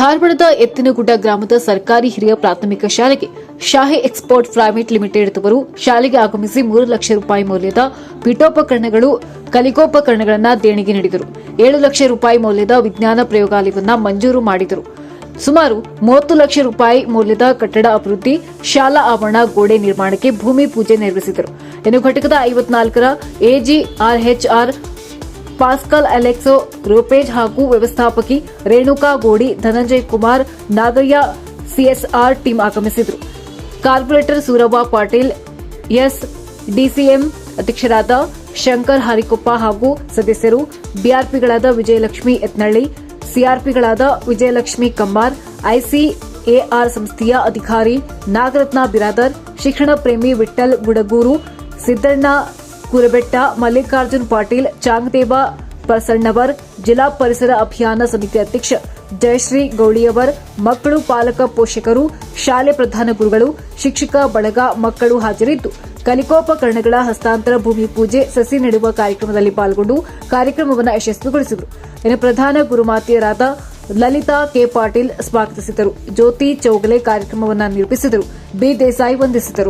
ಧಾರವಾಡದ ಎತ್ತಿನಗುಡ್ಡ ಗ್ರಾಮದ ಸರ್ಕಾರಿ ಹಿರಿಯ ಪ್ರಾಥಮಿಕ ಶಾಲೆಗೆ ಶಾಹಿ ಎಕ್ಸ್ಪೋರ್ಟ್ ಪ್ರೈವೇಟ್ ಲಿಮಿಟೆಡ್ ತವರು ಶಾಲೆಗೆ ಆಗಮಿಸಿ ಮೂರು ಲಕ್ಷ ರೂಪಾಯಿ ಮೌಲ್ಯದ ಪೀಠೋಪಕರಣಗಳು, ಕಲಿಕೋಪಕರಣಗಳನ್ನು ದೇಣಿಗೆ ನೀಡಿದರು. ಏಳು ಲಕ್ಷ ರೂಪಾಯಿ ಮೌಲ್ಯದ ವಿಜ್ಞಾನ ಪ್ರಯೋಗಾಲಯವನ್ನು ಮಂಜೂರು ಮಾಡಿದರು. ಸುಮಾರು ಮೂವತ್ತು ಲಕ್ಷ ರೂಪಾಯಿ ಮೌಲ್ಯದ ಕಟ್ಟಡ ಅಭಿವೃದ್ಧಿ, ಶಾಲಾ ಆವರಣ, ಗೋಡೆ ನಿರ್ಮಾಣಕ್ಕೆ ಭೂಮಿ ಪೂಜೆ ನೆರವೇರಿಸಿದರು. ಇನ್ನು ಘಟಕದ ಐವತ್ನಾಲ್ಕರ ಎಜಿಆರ್ಎಚ್ಆರ್ ಪಾಸ್ಕಲ್ ಅಲೆಕ್ಸೋ ರೂಪೇಜ್ ಹಾಗೂ ವ್ಯವಸ್ಥಾಪಕಿ ರೇಣುಕಾ ಗೋಡಿ, ಧನಂಜಯ್ ಕುಮಾರ್, ನಾಗಯ್ಯ ಸಿಎಸ್ಆರ್ ಟೀಮ್ ಆಗಮಿಸಿದರು. Corporator Suravva Patil S DCM ಅಧ್ಯಕ್ಷರಾದ ಶಂಕರ್ ಹರಿಕೊಪ್ಪ ಹಾಗೂ ಸದಸ್ಯರು ಬಿಆರ್ಪಿಗಳಾದ ವಿಜಯಲಕ್ಷ್ಮಿ ಯತ್ನಳ್ಳಿ, ಸಿಆರ್ಪಿಗಳಾದ ವಿಜಯಲಕ್ಷ್ಮಿ ಕಮ್ಮಾರ್, ಐಸಿಎಆರ್ ಸಂಸ್ಥೆಯ ಅಧಿಕಾರಿ ನಾಗರತ್ನ ಬಿರಾದರ್, ಶಿಕ್ಷಣ ಪ್ರೇಮಿ ವಿಠಲ್ ಗುಡಗೂರು, ಸಿದ್ದಣ್ಣ ಕುರಬೆಟ್ಟ ಮಲ್ಲಿಕಾರ್ಜುನ್ ಪಾಟೀಲ್, ಚಾಂಗದೇವ ಪ್ರಸಣ್ಣವರ್ ಜಿಲ್ಲಾ ಪರಿಸರ ಅಭಿಯಾನ ಸಮಿತಿ ಅಧ್ಯಕ್ಷ ಜಯಶ್ರೀ ಗೌಳಿಯವರ್, ಮಕ್ಕಳು ಪಾಲಕ ಪೋಷಕರು, ಶಾಲೆ ಪ್ರಧಾನ ಗುರುಗಳು, ಶಿಕ್ಷಕ ಬಳಗ ಮಕ್ಕಳು ಹಾಜರಿದ್ದು. ಕಲಿಕೋಪಕರಣಗಳ ಹಸ್ತಾಂತರ, ಭೂಮಿ ಪೂಜೆ, ಸಸಿ ನೆಡುವ ಕಾರ್ಯಕ್ರಮದಲ್ಲಿ ಪಾಲ್ಗೊಂಡು ಕಾರ್ಯಕ್ರಮವನ್ನು ಯಶಸ್ವಿಗೊಳಿಸಿದರು. ಇನ್ನು ಪ್ರಧಾನ ಗುರುಮಾತೆಯರಾದ ಲಲಿತಾ ಕೆ. ಪಾಟೀಲ್ ಸ್ವಾಗತಿಸಿದರು. ಜ್ಯೋತಿ ಚೌಗಲೆ ಕಾರ್ಯಕ್ರಮವನ್ನು ನಿರೂಪಿಸಿದರು. ಬಿ. ದೇಸಾಯಿ ವಂದಿಸಿದರು.